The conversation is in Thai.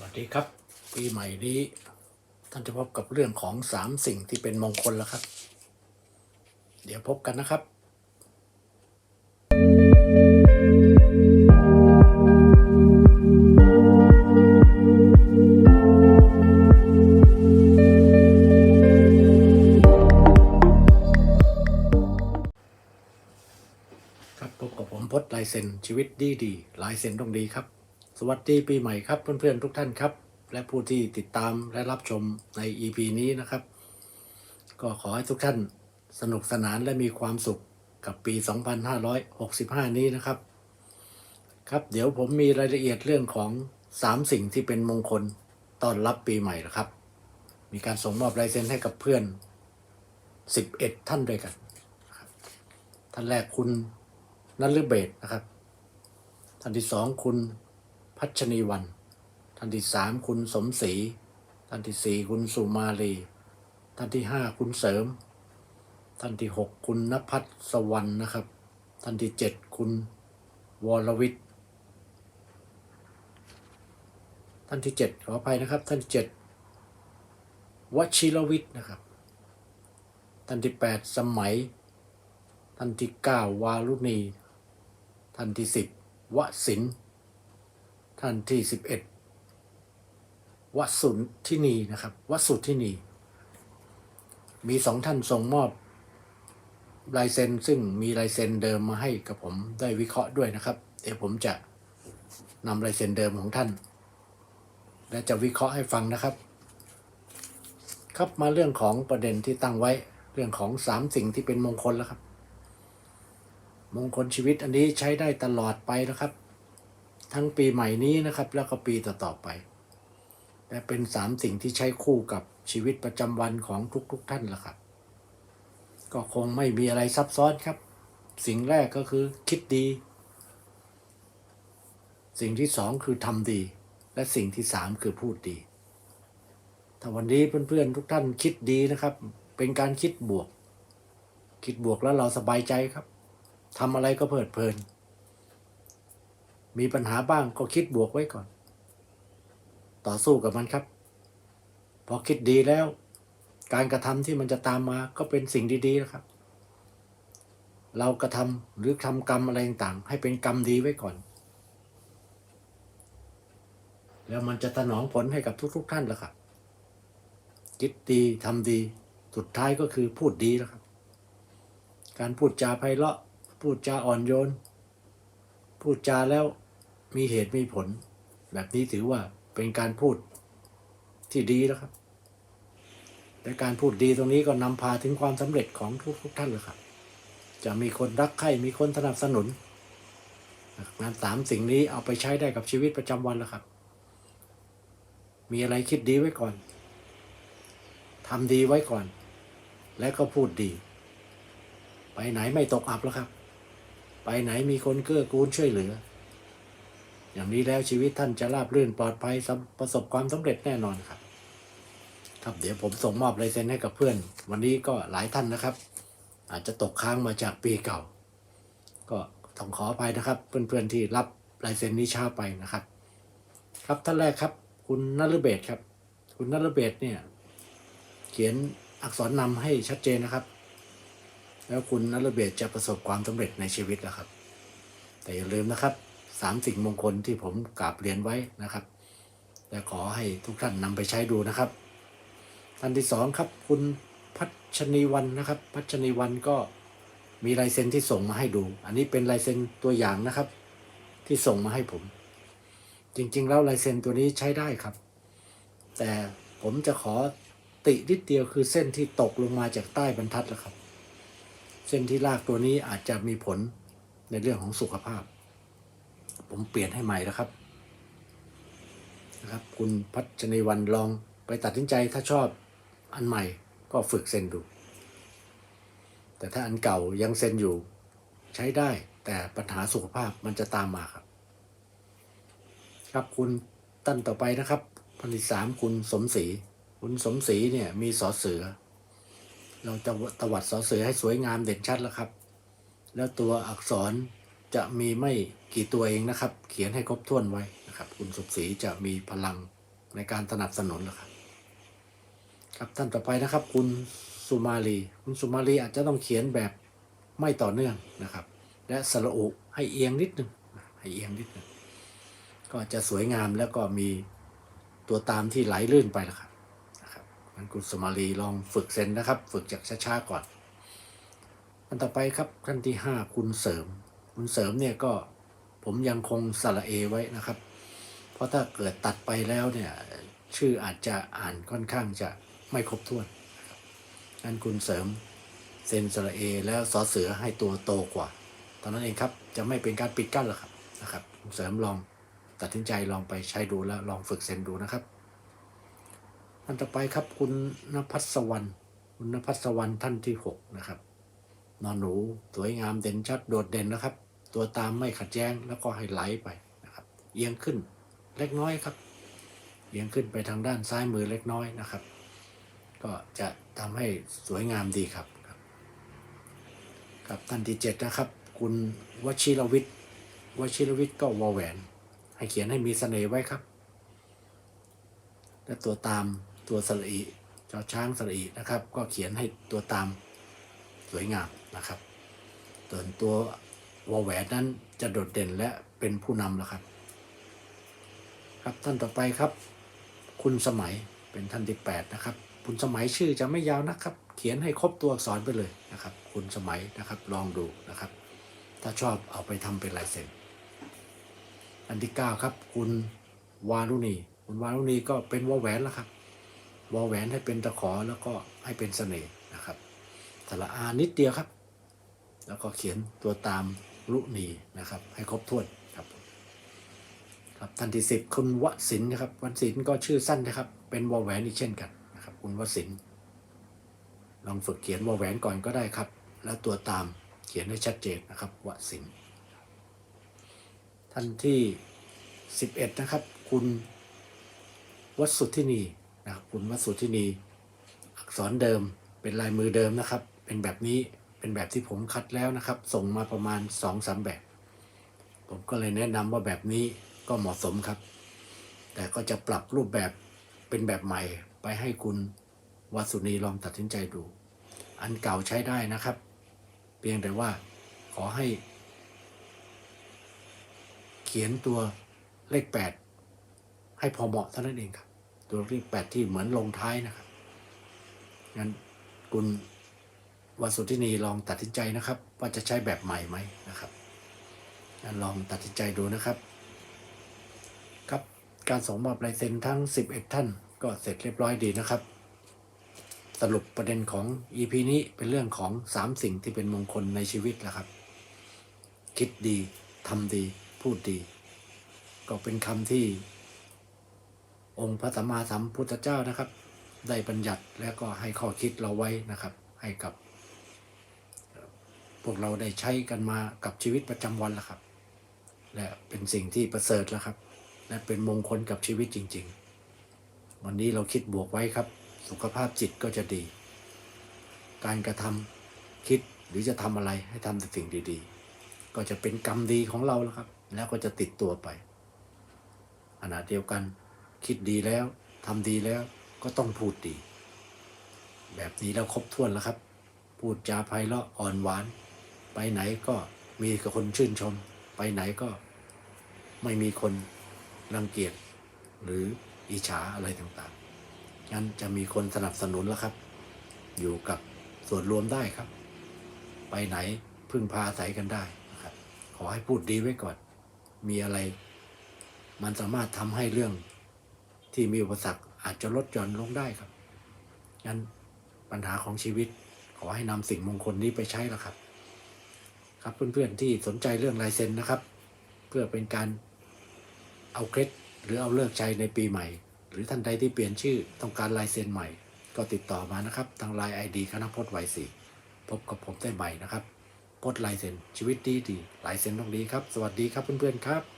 วัสดีครับ ปีใหม่นี้ท่านจะพบกับเรื่องของสามสิ่งที่เป็นมงคลแล้วครับ เดี๋ยวพบกันนะครับครับพบกับผมพจน์ลายเซ็นชีวิตดีดีลายเซ็นต้องดีครับ สวัสดีปีใหม่ครับเพื่อนๆทุกท่านครับ และผู้ที่ติดตามและรับชมใน EP นี้นะครับ ก็ขอให้ทุกท่านสนุกสนานและมีความสุขกับปี 2565 นี้นะครับ ครับเดี๋ยวผมมีรายละเอียดเรื่องของ 3 สิ่งที่เป็นมงคลต้อนรับปีใหม่นะครับ มีการส่งมอบลายเซ็นให้กับเพื่อน 11 ท่านด้วยกันครับท่านแรกคุณนัลเบศนะครับ ท่านที่สองคุณ พัชนีวัน ท่านที่สามคุณสมศรี ท่านที่สี่คุณสุมาลี ท่านที่ห้าคุณเสริม ท่านที่หกคุณนภัสสวรรณนะครับ ท่านที่เจ็ดคุณวรวิทย์ ท่านที่เจ็ดขออภัยนะครับ ท่านที่เจ็ดวชิรวิทย์นะครับ ท่านที่แปดสมัย ท่านที่เก้าวารุณี ท่านที่สิบวสิน ท่านที่สิบเอ็ดวสุนทินีนะครับวสุทินี มีสองท่านส่งมอบลายเซ็นซึ่งมีลายเซ็นเดิมมาให้กับผมได้วิเคราะห์ด้วยนะครับ เดี๋ยวผมจะนำลายเซ็นเดิมของท่าน และจะวิเคราะห์ให้ฟังนะครับ ครับมาเรื่องของประเด็นที่ตั้งไว้เรื่องของสามสิ่งที่เป็นมงคลแล้วครับ มงคลชีวิตอันนี้ใช้ได้ตลอดไปนะครับ ทั้งปีใหม่นี้นะครับ แล้วก็ปีต่อๆไป และเป็นสามสิ่งที่ใช้คู่กับชีวิตประจำวันของทุกๆทท่านละครับ ก็คงไม่มีอะไรซับซ้อนครับ สิ่งแรกก็คือคิดดี สิ่งที่สองคือทำดี และสิ่งที่สามคือพูดดี ถ้าวันนี้เพื่อนๆทุกท่านคิดดีนะครับ เป็นการคิดบวก คิดบวกแล้วเราสบายใจครับทำอะไรก็เพลิดเพลิน มีปัญหาบ้างก็คิดบวกไว้ก่อน ต่อสู้กับมันครับ พอคิดดีแล้ว การกระทำที่มันจะตามมาก็เป็นสิ่งดีๆนะครับ เรากระทำหรือทำกรรมอะไรต่างๆให้เป็นกรรมดีไว้ก่อน แล้วมันจะถนองผลให้กับทุก ๆ ท่านแหละครับคิดดีทำดี สุดท้ายก็คือพูดดีแล้วครับ การพูดจาไพเราะ พูดจาอ่อนโยน พูดจาแล้ว มีเหตุมีผล แบบนี้ถือว่าเป็นการพูดที่ดีแล้วครับ และการพูดดีตรงนี้ก็นำพาถึงความสำเร็จของทุกทุกๆท่านเลยครับ จะมีคนรักใคร่มีคนสนับสนุนงานสามสิ่งนี้เอาไปใช้ได้กับชีวิตประจำวันแล้วครับ มีอะไรคิดดีไว้ก่อนทำดีไว้ก่อน และก็พูดดี ไปไหนไม่ตกอับแล้วครับ ไปไหนมีคนเกื้อกูลช่วยเหลือ อย่างนี้แล้วชีวิตท่านจะราบรื่นปลอดภัยสำประสบความสำเร็จแน่นอนครับ ครับเดี๋ยวผมส่งมอบลายเซ็นให้กับเพื่อน วันนี้ก็หลายท่านนะครับ อาจจะตกค้างมาจากปีเก่า ก็ต้องขออภัยนะครับ เพื่อนๆที่รับลายเซ็นนี้ช้าไปนะครับ ครับท่านแรกครับ คุณนฤเบศครับ คุณนฤเบศเนี่ย เขียนอักษรนำให้ชัดเจนนะครับ แล้วคุณนรเบศจะประสบความสำเร็จในชีวิตแล้วครับ แต่อย่าลืมนะครับ สามสิ่งมงคลที่ผมกราบเรียนไว้นะครับ และขอให้ทุกท่านนำไปใช้ดูนะครับท่านที่สองครับคุณพัชนีวันนะครับ พัชนีวันก็มีลายเซ็นที่ส่งมาให้ดู อันนี้เป็นลายเซ็นตัวอย่างนะครับ ที่ส่งมาให้ผม จริงๆ แล้วลายเซ็นตัวนี้ใช้ได้ครับ แต่ผมจะขอตินิดเดียวคือเส้นที่ตกลงมาจากใต้บรรทัดแล้วครับ เส้นที่ลากตัวนี้อาจจะมีผลในเรื่องของสุขภาพ ผมเปลี่ยนให้ใหม่แล้วครับนะครับ คุณพัชนีวันลองไปตัดสินใจถ้าชอบอันใหม่ก็ฝึกเซ็นดู แต่ถ้าอันเก่ายังเซ็นอยู่ใช้ได้ แต่ปัญหาสุขภาพมันจะตามมาครับ ครับคุณตั้นต่อไปนะครับพันที่สามคุณสมศรีคุณสมศรีเนี่ยมีสอเสือ เราจะตวัดสอเสือให้สวยงามเด่นชัดแล้วครับ แล้วตัวอักษรจะมีไม่ กี่ตัวเองนะครับ เขียนให้ครบถ้วนไว้นะครับ คุณสมศรีจะมีพลังในการสนับสนุนแล้วครับครับท่านต่อไปนะครับ คุณสุมาลี คุณสุมาลีอาจจะต้องเขียนแบบไม่ต่อเนื่องนะครับ และสระอุให้เอียงนิดนึงให้เอียงนิดนึงก็จะสวยงามแล้วก็มีตัวตามที่ไหลลื่นไปแล้วครับนะครับงั้นคุณสุมาลีลองฝึกเซนนะครับ ฝึกจากช้าๆก่อนอันต่อไปครับท่านที่ห้าคุณเสริม คุณเสริมเนี่ยก็ ผมยังคงสระเอไว้นะครับ เพราะถ้าเกิดตัดไปแล้วเนี่ยชื่ออาจจะอ่านค่อนข้างจะไม่ครบถ้วนงั้นคุณเสริมเซนสระเอแล้วสอเสือให้ตัวโตกว่า ตอนนั้นเองครับจะไม่เป็นการปิดกั้นหรอกครับนะครับ เสริมลองตัดสินใจลองไปใช้ดูแล้วลองฝึกเซนดูนะครับอันต่อไปครับคุณนภัสวรรณคุณนภัสวรรณท่านที่หกนะครับ นอนหนูสวยงามเด่นชัดโดดเด่นนะครับ ตัวตามไม่ขัดแย้งแล้วก็ให้ไหลไปนะครับ เอียงขึ้นเล็กน้อยครับ เอียงขึ้นไปทางด้านซ้ายมือเล็กน้อยนะครับ ก็จะทำให้สวยงามดีครับครับครับท่านที่เจ็ดนะครับ คุณวชิรวิทย์วชิรวิทย์ก็วอแหวน ให้เขียนให้มีเสน่ห์ไว้ครับ และตัวตามตัวสระอีจอช้างสระอีนะครับ ก็เขียนให้ตัวตามสวยงามนะครับส่วนตัว วอแหวนนั้นจะโดดเด่นและเป็นผู้นำแล้วครับ ครับท่านต่อไปครับ คุณสมัยเป็นท่านที่แปดนะครับ คุณสมัยชื่อจะไม่ยาวนะครับ เขียนให้ครบตัวอักษรไปเลยนะครับ คุณสมัยนะครับลองดูนะครับ ถ้าชอบเอาไปทำเป็นลายเซ็นอันที่เก้าครับ คุณวารุณีคุณวารุณีก็เป็นวอแหวนแล้วครับวอแหวนให้เป็นตะขอแล้วก็ให้เป็นเสน่ห์นะครับสระอานิดเดียวครับ แล้วก็เขียนตัวตาม ลุณีนะครับ ให้ครบถ้วนครับครับท่านที่สิบคุณวสินนะครับวสินก็ชื่อสั้นนะครับ เป็นวอแหวนอีกเช่นกันนะครับ คุณวสินลองฝึกเขียนวอแหวนก่อนก็ได้ครับ แล้วตัวตามเขียนให้ชัดเจนนะครับวสินท่านที่สิบเอ็ดนะครับ คุณวสุทธินีนะครับคุณวสุทธินี อักษรเดิมเป็นลายมือเดิมนะครับ เป็นแบบนี้ เป็นแบบที่ผมคัดแล้วนะครับ ส่งมาประมาณสองสามแบบ ผมก็เลยแนะนำว่าแบบนี้ก็เหมาะสมครับ แต่ก็จะปรับรูปแบบเป็นแบบใหม่ไปให้คุณวัสุนีลองตัดสินใจดู อันเก่าใช้ได้นะครับ เพียงแต่ว่าขอให้ เขียนตัวเลขแปดให้พอเหมาะเท่านั้นเองครับ ตัวเลขแปดที่เหมือนลงท้ายนะครับงั้นคุณ วัสุทินีลองตัดสินใจนะครับ ว่าจะใช้แบบใหม่ไหมนะครับลองตัดสินใจดูนะครับ ครับการส่งมอบลายเซ็นทั้ง 11 ท่านก็เสร็จเรียบร้อยดีนะครับ สรุปประเด็นของ EP นี้เป็นเรื่องของ 3 สิ่งที่เป็นมงคลในชีวิตนะครับ คิดดีทำดีพูดดี ก็เป็นคำที่ องค์พระสัมมาสัมพุทธเจ้านะครับ ได้บัญญัติแล้วก็ให้ข้อคิดเราไว้นะครับ ให้กับ วกเราได้ใช้กันมากับชีวิตประจำวันแล้วครับ และเป็นสิ่งที่ประเสริฐแล้วครับ และเป็นมงคลกับชีวิตจริง ๆ วันนี้เราคิดบวกไว้ครับ สุขภาพจิตก็จะดี การกระทำคิดหรือจะทำอะไรให้ทำแต่สิ่งดีๆ ก็จะเป็นกรรมดีของเราแล้วครับ แล้วก็จะติดตัวไปขณะเดียวกันคิดดีแล้วทำดีแล้วก็ต้องพูดดี แบบนี้เราครบถ้วนแล้วครับ พูดจาไพเราะอ่อนหวาน ไปไหนก็มีคนชื่นชม ไปไหนก็ไม่มีคนรังเกียจหรืออิจฉาอะไรต่างๆ งั้นจะมีคนสนับสนุนแล้วครับ อยู่กับส่วนรวมได้ครับ ไปไหนพึ่งพาอาศัยกันได้นะครับ ขอให้พูดดีไว้ก่อน มีอะไร มันสามารถทำให้เรื่องที่มีอุปสรรคอาจจะลดหย่อนลงได้ครับ งั้นปัญหาของชีวิตขอให้นำสิ่งมงคลนี้ไปใช้ละครับ ครับ เพื่อนๆที่สนใจเรื่องลายเซ็นนะครับ เพื่อเป็นการเอาเคล็ดหรือเอาเลิกใจในปีใหม่ หรือท่านใดที่เปลี่ยนชื่อต้องการลายเซ็นใหม่ ก็ติดต่อมานะครับ ทางไลน์ไอดีคณะพจน์ไวสีพบกับผมได้ใหม่นะครับพจน์ลายเซ็นชีวิตดีดีลายเซ็นต้องดีครับ สวัสดีครับเพื่อนๆครับ